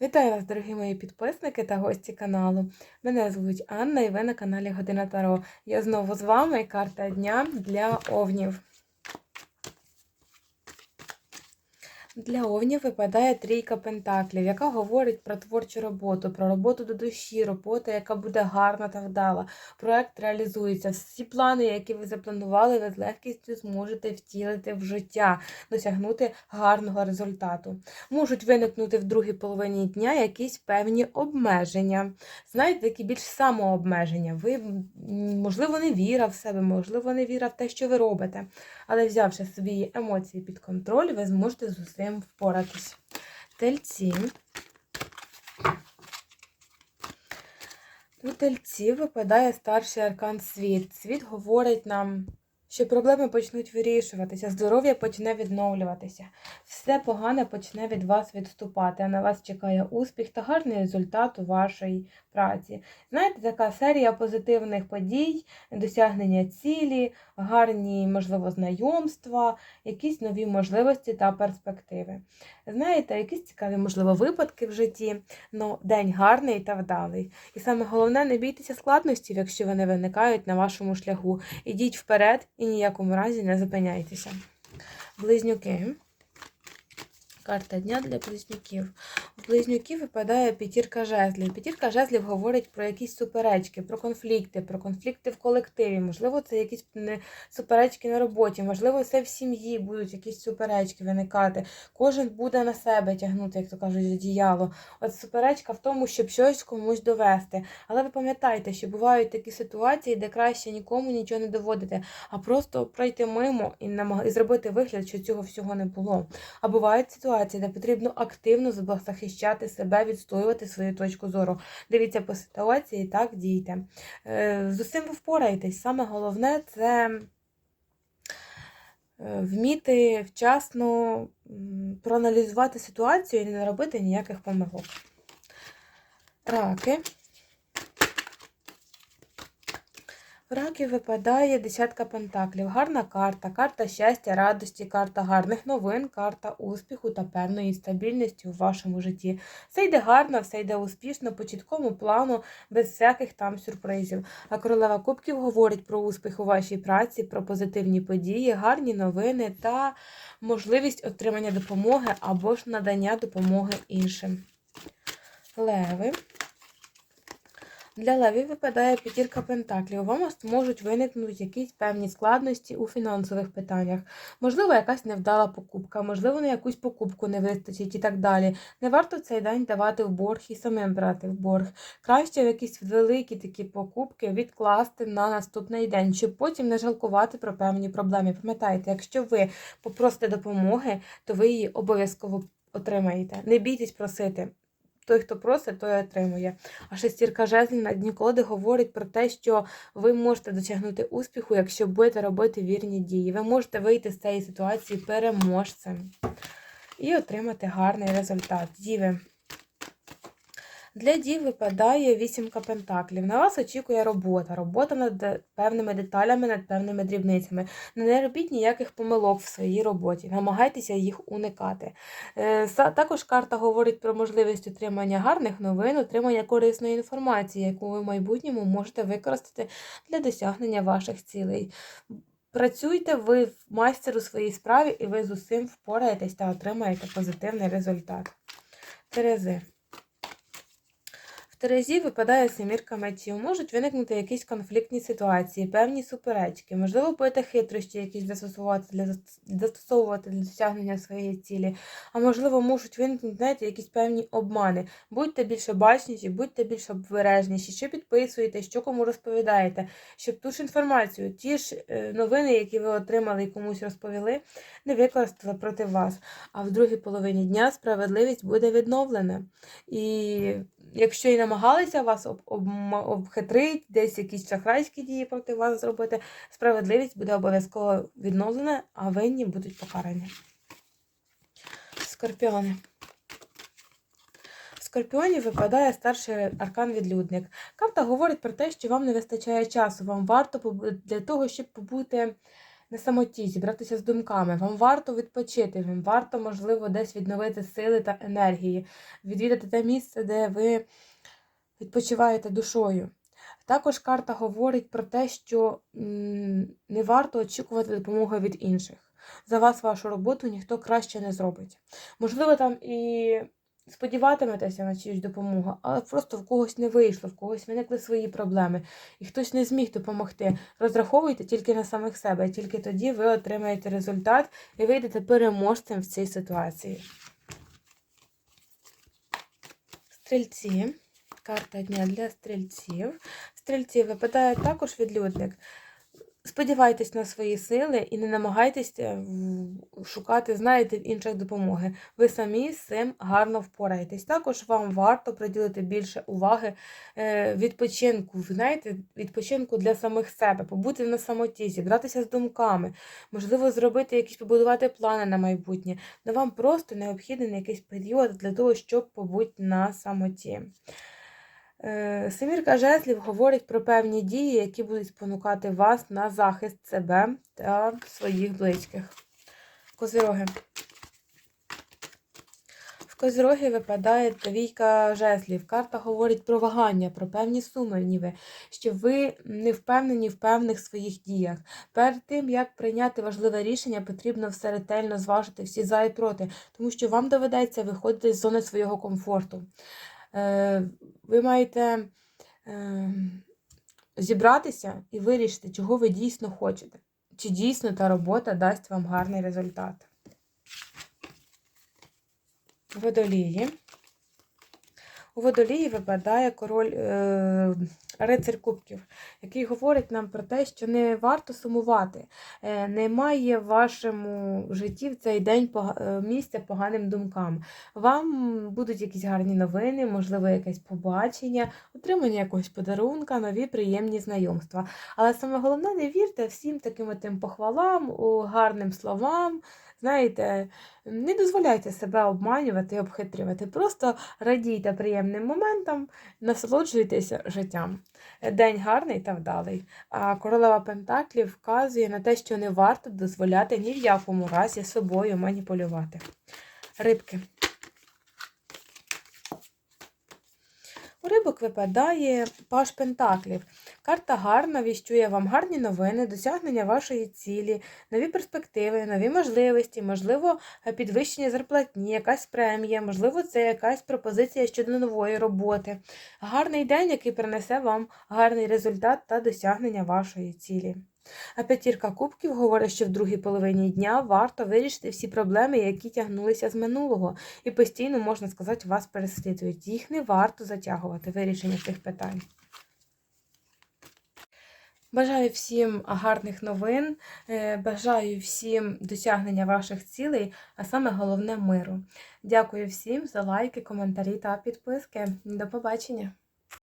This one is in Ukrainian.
Вітаю вас, дорогі мої підписники та гості каналу. Мене звуть Анна і ви на каналі Година Таро. Я знову з вами карта дня для овнів. Для овнів випадає трійка пентаклів, яка говорить про творчу роботу, про роботу до душі, роботу, яка буде гарна та вдала. Проект реалізується. Всі плани, які ви запланували, ви з легкістю зможете втілити в життя, досягнути гарного результату. Можуть виникнути в другій половині дня якісь певні обмеження. Знаєте, такі більш самообмеження. Ви, можливо, не віра в себе, можливо, не віра в те, що ви робите. Але взявши свої емоції під контроль, ви зможете з усім впоратись. Тельці. У тельці випадає старший аркан світ. Світ говорить нам, що проблеми почнуть вирішуватися, здоров'я почне відновлюватися, все погане почне від вас відступати, а на вас чекає успіх та гарний результат у вашій праці. Знаєте, така серія позитивних подій, досягнення цілі, гарні, можливо, знайомства, якісь нові можливості та перспективи. Знаєте, якісь цікаві, можливо, випадки в житті, але день гарний та вдалий. І саме головне, не бійтеся складностей, якщо вони виникають на вашому шляху. Ідіть вперед і ніякому разі не зупиняйтеся. Близнюки. Карта дня для близнюків. У близнюків випадає п'ятірка жезлів. П'ятірка жезлів говорить про якісь суперечки, про конфлікти, про конфлікти в колективі. Можливо, це якісь суперечки на роботі, можливо, це в сім'ї будуть якісь суперечки виникати. Кожен буде на себе тягнути, як то кажуть, одіяло. От суперечка в тому, щоб щось комусь довести. Але ви пам'ятайте, що бувають такі ситуації, де краще нікому нічого не доводити, а просто пройти мимо і зробити вигляд, що цього всього не було. А бувають ситуації, де потрібно активно захищати себе, відстоювати свою точку зору. Дивіться по ситуації, так дійте. Е, З усім ви впораєтесь. Саме головне це е, вміти вчасно проаналізувати ситуацію і не робити ніяких помилок. Раки. В раків випадає десятка пентаклів. Гарна карта, карта щастя, радості, карта гарних новин, карта успіху та певної стабільності у вашому житті. Все йде гарно, все йде успішно, по чіткому плану, без всяких там сюрпризів. А королева кубків говорить про успіх у вашій праці, про позитивні події, гарні новини та можливість отримання допомоги або ж надання допомоги іншим. Леви. Для левів випадає п'ятірка пентаклів. У вас можуть виникнути якісь певні складності у фінансових питаннях. Можливо, якась невдала покупка, можливо, на якусь покупку не вистачить і так далі. Не варто цей день давати в борг і самим брати в борг. Краще якісь великі такі покупки відкласти на наступний день, щоб потім не жалкувати про певні проблеми. Пам'ятайте, якщо ви попросите допомоги, то ви її обов'язково отримаєте. Не бійтесь просити. Той, хто просить, той отримує. А шестірка жезлів колоди говорить про те, що ви можете досягнути успіху, якщо будете робити вірні дії. Ви можете вийти з цієї ситуації переможцем і отримати гарний результат. Діви. Для дів випадає вісімка пентаклів. На вас очікує робота. Робота над певними деталями, над певними дрібницями. Не робіть ніяких помилок в своїй роботі, намагайтеся їх уникати. Е, Також карта говорить про можливість отримання гарних новин, отримання корисної інформації, яку ви в майбутньому можете використати для досягнення ваших цілей. Працюйте ви майстер у своїй справі, і ви з усім впораєтесь та отримаєте позитивний результат. Терези. Терезі випадає семірка мечів. Можуть виникнути якісь конфліктні ситуації, певні суперечки. Можливо, будете хитрощі якісь застосовувати для застосовувати для досягнення своєї цілі. А можливо, можуть виникнути знаєте, якісь певні обмани. Будьте більш обачніші, будьте більш обережніші, що підписуєте, що кому розповідаєте, щоб ту ж інформацію, ті ж е, новини, які ви отримали і комусь розповіли, не використали проти вас. А в другій половині дня справедливість буде відновлена. І якщо і намагалися вас об, об, обхитрити, десь якісь шахрайські дії проти вас зробити, справедливість буде обов'язково відновлена, а винні будуть покарані. Скорпіони. Скорпіоні випадає старший аркан відлюдник. Карта говорить про те, що вам не вистачає часу, вам варто для того, щоб побути на самоті, зібратися з думками. Вам варто відпочити, вам варто, можливо, десь відновити сили та енергії, відвідати те місце, де ви відпочиваєте душою. Також карта говорить про те, що не варто очікувати допомоги від інших. За вас вашу роботу ніхто краще не зробить. Можливо, там і сподіватиметеся на чиюсь допомогу, але просто в когось не вийшло, в когось виникли свої проблеми, і хтось не зміг допомогти. Розраховуйте тільки на самих себе, тільки тоді ви отримаєте результат і вийдете переможцем в цій ситуації. Стрільці. Карта дня для стрільців. Стрільці випадає також відлюдник. Сподівайтесь на свої сили і не намагайтеся шукати, знаєте, інших допомоги. Ви самі з цим гарно впораєтесь. Також вам варто приділити більше уваги е, відпочинку, знаєте, відпочинку для самих себе, побути на самоті, зібратися з думками, можливо, зробити якісь побудувати плани на майбутнє. Но вам просто необхідний якийсь період для того, щоб побути на самоті. Е, Семірка жезлів говорить про певні дії, які будуть спонукати вас на захист себе та своїх близьких. Козироги. В Козироги випадає двійка жезлів. Карта говорить про вагання, про певні сумніви, що ви не впевнені в певних своїх діях. Перед тим, як прийняти важливе рішення, потрібно все ретельно зважити всі за і проти, тому що вам доведеться виходити з зони свого комфорту. Е, ви маєте е, зібратися і вирішити, чого ви дійсно хочете. Чи дійсно та робота дасть вам гарний результат. Водолії. У водолії випадає король е, рицар кубків, який говорить нам про те, що не варто сумувати. Е, немає в вашому житті в цей день е, місця поганим думкам. Вам будуть якісь гарні новини, можливо, якесь побачення, отримання якогось подарунка, нові приємні знайомства. Але саме головне, не вірте всім таким тим похвалам, у гарним словам. Знаєте, не дозволяйте себе обманювати і обхитрювати. Просто радійте приємним моментам, насолоджуйтеся життям. День гарний та вдалий. А королева Пентаклів вказує на те, що не варто дозволяти ні в якому разі собою маніпулювати. Рибки. Рибок випадає паш Пентаклів. Карта гарна, віщує вам гарні новини, досягнення вашої цілі, нові перспективи, нові можливості, можливо, підвищення зарплатні, якась премія, можливо, це якась пропозиція щодо нової роботи. Гарний день, який принесе вам гарний результат та досягнення вашої цілі. А п'ятірка кубків говорить, що в другій половині дня варто вирішити всі проблеми, які тягнулися з минулого, і постійно, можна сказати, вас переслідують. Їх не варто затягувати вирішення цих питань. Бажаю всім гарних новин, е, бажаю всім досягнення ваших цілей, а саме головне миру. Дякую всім за лайки, коментарі та підписки. До побачення!